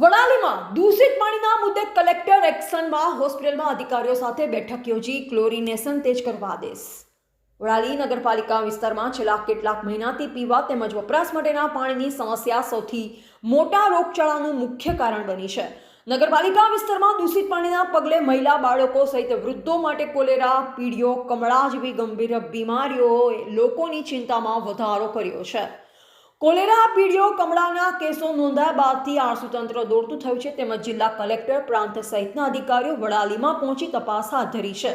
વડાલીમાં દૂષિત પાણીના મુદ્દે કલેક્ટર એક્શનમાં હોસ્પિટલમાં અધિકારીઓ સાથે બેઠક યોજી ક્લોરિનેશન તેજ કરવા આદેશ. વડાલી નગરપાલિકા વિસ્તારમાં છેલ્લા કેટલાક મહિનાથી પીવા તેમજ વપરાશ માટેના પાણીની સમસ્યા સૌથી મોટા રોગચાળાનું મુખ્ય કારણ બની છે. નગરપાલિકા વિસ્તારમાં દૂષિત પાણીના પગલે મહિલા બાળકો સહિત વૃદ્ધો માટે કોલેરા, પીડીઓ, કમળા જેવી ગંભીર બીમારીઓએ લોકોની ચિંતામાં વધારો કર્યો છે. કોલેરા પીડિયો કમળાના કેસો નોંધાયા બાદથી આરસુ તંત્ર દોડતું થયું છે તેમજ જિલ્લા કલેક્ટર પ્રાંત સહિતના અધિકારીઓ વડાલીમાં પહોંચી તપાસ હાથ ધરી છે.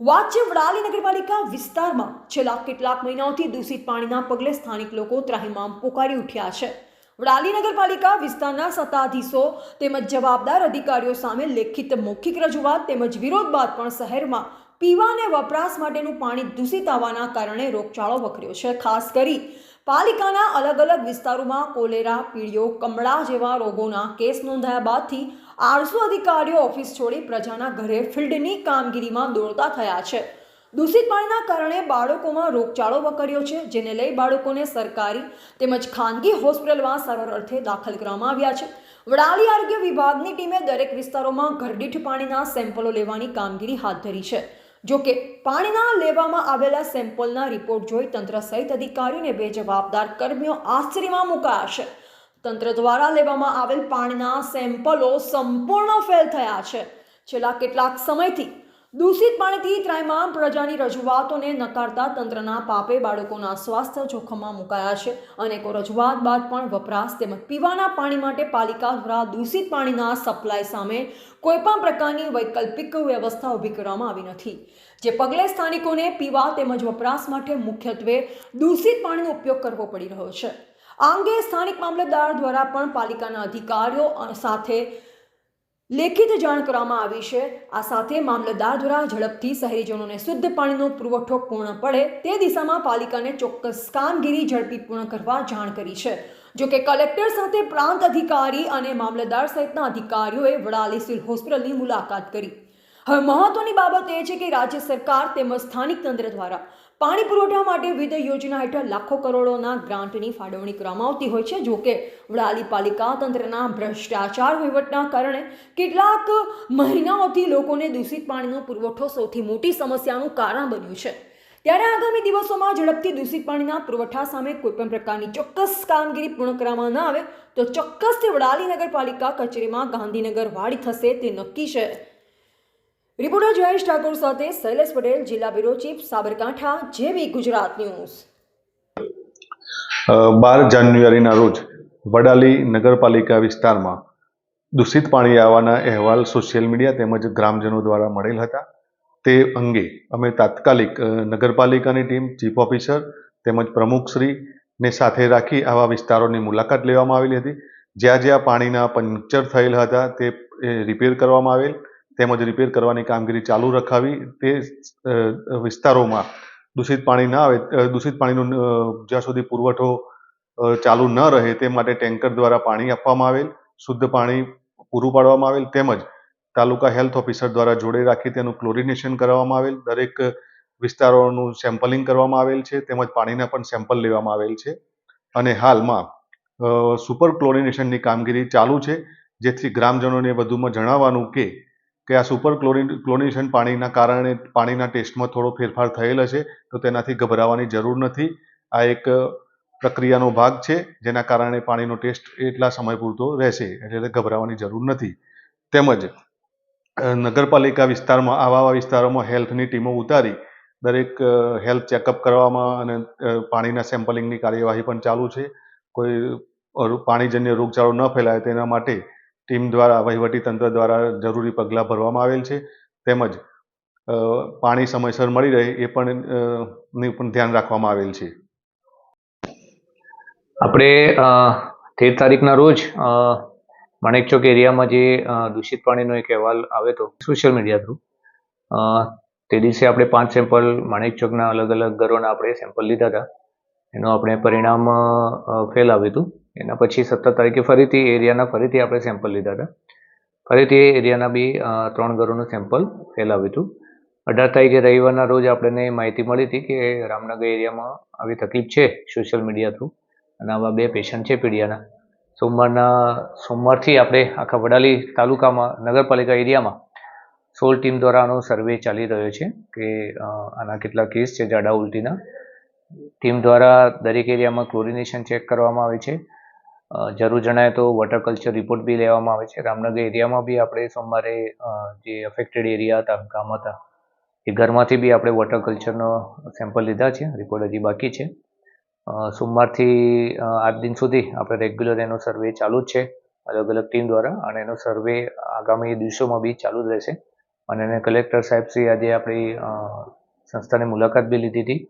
વાત છે વડાલી નગરપાલિકા વિસ્તારમાં. છેલ્લા કેટલાક મહિનાઓથી દૂષિત પાણીના પગલે સ્થાનિક લોકો ત્રાહિમામ પોકારી ઉઠ્યા છે. વડાલી નગરપાલિકા વિસ્તારના સત્તાધીશો તેમજ જવાબદાર અધિકારીઓ સામે લેખિત મૌખિક રજૂઆત તેમજ વિરોધ બાદ પણ શહેરમાં પીવા અને વપરાશ માટેનું પાણી દૂષિત આવવાના કારણે રોગચાળો વકર્યો છે. ખાસ કરી પાલિકાના અલગ અલગ વિસ્તારોમાં કોલેરા, પીળીઓ, કમળા જેવા રોગોના કેસ નોંધાયા બાદથી આરસો અધિકારીઓ ઓફિસ છોડી પ્રજાના ઘરે ફિલ્ડની કામગીરીમાં દોડતા થયા છે. દૂષિત પાણીના કારણે બાળકોમાં રોગચાળો વકર્યો છે, જેને લઈ બાળકોને સરકારી તેમજ ખાનગી હોસ્પિટલમાં સરળ અર્થે દાખલ કરવામાં આવ્યા છે. વડાલી આરોગ્ય વિભાગની ટીમે દરેક વિસ્તારોમાં ઘરદીઠ પાણીના સેમ્પલો લેવાની કામગીરી હાથ ધરી છે. જો કે પાણીના લેવામાં આવેલા સેમ્પલના રિપોર્ટ જોઈ તંત્ર સહિત અધિકારીઓને બે જવાબદાર કર્મીઓ આશ્ચર્યમાં મુકાશે તંત્ર દ્વારા લેવામાં આવેલ પાણીના સેમ્પલો સંપૂર્ણ ફેલ થયા છે. છેલ્લા કેટલાક સમયથી દૂષિત પાણીથી ત્રાયમામ પ્રજાની રજૂઆતોને નકારતા તંત્રના પાપે બાળકોના સ્વાસ્થ્ય જોખમમાં મુકાયા છે અનેકો રજૂઆત બાદ પણ વપરાશ તેમજ પીવાના પાણી માટે પાલિકા દ્વારા દૂષિત પાણીના સપ્લાય સામે કોઈપણ પ્રકારની વૈકલ્પિક વ્યવસ્થા ઊભી કરવામાં આવી નથી. જે પગલે સ્થાનિકોને પીવા તેમજ વપરાશ માટે મુખ્યત્વે દૂષિત પાણીનો ઉપયોગ કરવો પડી રહ્યો છે. આ અંગે સ્થાનિક મામલતદાર દ્વારા પણ પાલિકાના અધિકારીઓ સાથે લેખિત જાણ કરવામાં આવી છે. આ સાથે મામલતદાર દ્વારા ઝડપથી શહેરીજનોને શુદ્ધ પાણીનો પુરવઠો પૂર્ણ પડે તે દિશામાં પાલિકાને ચોક્કસ કામગીરી ઝડપી પૂર્ણ કરવા જાણ કરી છે. જો કે કલેક્ટર સાથે પ્રાંત અધિકારી અને મામલતદાર સહિતના અધિકારીઓએ વડાલી સિવિલ હોસ્પિટલની મુલાકાત કરી. હવે મહત્વની બાબત એ છે કે રાજ્ય સરકાર તેમજ સ્થાનિક તંત્ર દ્વારા પાણી પુરવઠા માટે વિવિધ યોજના હેઠળ લાખો કરોડોના ગ્રાન્ટની ફાળવણી કરવામાં આવતી હોય છે. જોકે વડાલી પાલિકા તંત્રના ભ્રષ્ટાચાર વહીવટના કારણે કેટલાક મહિનાઓથી લોકોને દૂષિત પાણીનો પુરવઠો સૌથી મોટી સમસ્યાનું કારણ બન્યું છે. ત્યારે આગામી દિવસોમાં ઝડપથી દૂષિત પાણીના પુરવઠા સામે કોઈપણ પ્રકારની ચોક્કસ કામગીરી પૂર્ણ કરવામાં ન આવે, તો ચોક્કસથી વડાલી નગરપાલિકા કચેરીમાં ગાંધીનગર વાડી થશે તે નક્કી છે. રિપોર્ટર જયેશ ઠાકોર સાથે શૈલેષ પટેલ, જિલ્લા બ્યુરો ચીફ, સાબરકાંઠા, જેવી ગુજરાત ન્યૂઝ. બાર જાન્યુઆરીના રોજ વડાલી નગરપાલિકા વિસ્તારમાં દૂષિત પાણી આવવાના અહેવાલ સોશિયલ મીડિયા તેમજ ગ્રામજનો દ્વારા મળેલ હતા. તે અંગે અમે તાત્કાલિક નગરપાલિકાની ટીમ, ચીફ ઓફિસર તેમજ પ્રમુખશ્રીને સાથે રાખી આવા વિસ્તારોની મુલાકાત લેવામાં આવેલી હતી. જ્યાં જ્યાં પાણીના પંચર થયેલ હતા તે રિપેર કરવામાં આવેલ. તેમજ રિપેર કરવાની કામગીરી ચાલુ રખાવી તે વિસ્તારોમાં દૂષિત પાણી ના આવે દૂષિત પાણીનો જ્યાં સુધી પુરવઠો ચાલુ ન રહે તે માટે ટેન્કર દ્વારા પાણી આપવામાં આવેલ, શુદ્ધ પાણી પૂરું પાડવામાં આવેલ તેમજ તાલુકા હેલ્થ ઓફિસર દ્વારા જોડે રાખી તેનું ક્લોરિનેશન કરવામાં આવેલ, દરેક વિસ્તારોનું સેમ્પલિંગ કરવામાં આવેલ છે, તેમજ પાણીના પણ સેમ્પલ લેવામાં આવેલ છે. અને હાલમાં સુપર ક્લોરિનેશનની કામગીરી ચાલુ છે, જેથી ગ્રામજનોને વધુમાં જણાવવાનું કે કે આ સુપર ક્લોરિન ક્લોરિનેશન પાણીના કારણે પાણીના ટેસ્ટમાં થોડો ફેરફાર થયેલ હશે તો તેનાથી ગભરાવાની જરૂર નથી. આ એક પ્રક્રિયાનો ભાગ છે, જેના કારણે પાણીનો ટેસ્ટ એટલા સમય પૂરતો રહેશે, એટલે ગભરાવાની જરૂર નથી. તેમજ નગરપાલિકા વિસ્તારમાં, આવા આવા વિસ્તારોમાં હેલ્થની ટીમો ઉતારી, દરેક હેલ્થ ચેકઅપ કરવામાં અને પાણીના સેમ્પલિંગની કાર્યવાહી પણ ચાલુ છે. કોઈ પાણીજન્ય રોગચાળો ન ફેલાય તેના માટે ટીમ દ્વારા વહીવટી તંત્ર દ્વારા જરૂરી પગલાં ભરવામાં આવેલ છે. તેમજ પાણી સમયસર મળી રહે એ પણ ની પણ ધ્યાન રાખવામાં આવેલ છે. આપણે તેર તારીખના રોજ અ, માણેકચોક એરિયામાં જે દૂષિત પાણીનો એક અહેવાલ આવ્યો હતો સોશિયલ મીડિયા થ્રુ તે દિવસે આપણે પાંચ સેમ્પલ માણેકચોકના અલગ અલગ ઘરોના આપણે સેમ્પલ લીધા હતા. એનું આપણે પરિણામ ફેલ આવ્યું હતું. એના પછી સત્તર તારીખે ફરીથી એરિયાના ફરીથી આપણે સેમ્પલ લીધા હતા. ફરીથી એ એરિયાના બી ત્રણ ઘરોનું સેમ્પલ ફેલ આવ્યું હતું. અઢાર તારીખે રવિવારના રોજ આપણને માહિતી મળી હતી કે રામનગર એરિયામાં આવી તકલીફ છે સોશિયલ મીડિયા થ્રુ અને આવા બે પેશન્ટ છે પીડિયાના. સોમવારના, સોમવારથી આપણે આખા વડાલી તાલુકામાં, નગરપાલિકા એરિયામાં સોલ ટીમ દ્વારા આનો સર્વે ચાલી રહ્યો છે કે આના કેટલા કેસ છે ઝાડા ઉલટીના. ટીમ દ્વારા દરેક એરિયામાં ક્લોરિનેશન ચેક કરવામાં આવે છે. જરૂર જણાય તો વોટર કલ્ચર રિપોર્ટ બી લેવામાં આવે છે. રામનગર એરિયામાં બી આપણે સોમવારે જે અફેક્ટેડ એરિયા હતા, ગામ હતા, એ ઘરમાંથી બી આપણે વોટર કલ્ચરનો સેમ્પલ લીધા છે. રિપોર્ટ હજી બાકી છે. સોમવારથી આઠ દિન સુધી આપણે રેગ્યુલર એનો સર્વે ચાલુ જ છે. અલગ અલગ ટીમ દ્વારા અને એનો સર્વે આગામી દિવસોમાં બી ચાલુ જ રહેશે. અને એને કલેક્ટર સાહેબશ્રી આજે આપણી સંસ્થાની મુલાકાત બી લીધી હતી.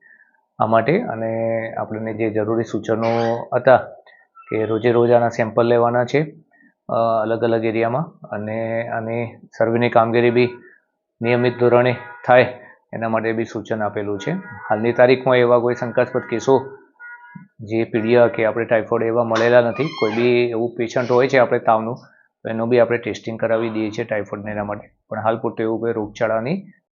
આ માટે અને આપણને જે જરૂરી સૂચનો હતા કે રોજે રોજ આના સેમ્પલ લેવાના છે અલગ અલગ એરિયામાં અને આની સર્વેની કામગીરી બી નિયમિત ધોરણે થાય એના માટે બી સૂચન આપેલું છે. હાલની તારીખમાં એવા કોઈ શંકાસ્પદ કેસો જે પીડિયા કે આપણે ટાઇફોઇડ એવા મળેલા નથી, કોઈ બી એવું પેશન્ટ હોય છે આપણે તાવનું, તો એનું બી આપણે ટેસ્ટિંગ કરાવી દઈએ છીએ ટાઇફોઇડને એના માટે. પણ હાલ પૂરતું એવું કોઈ રોગચાળાની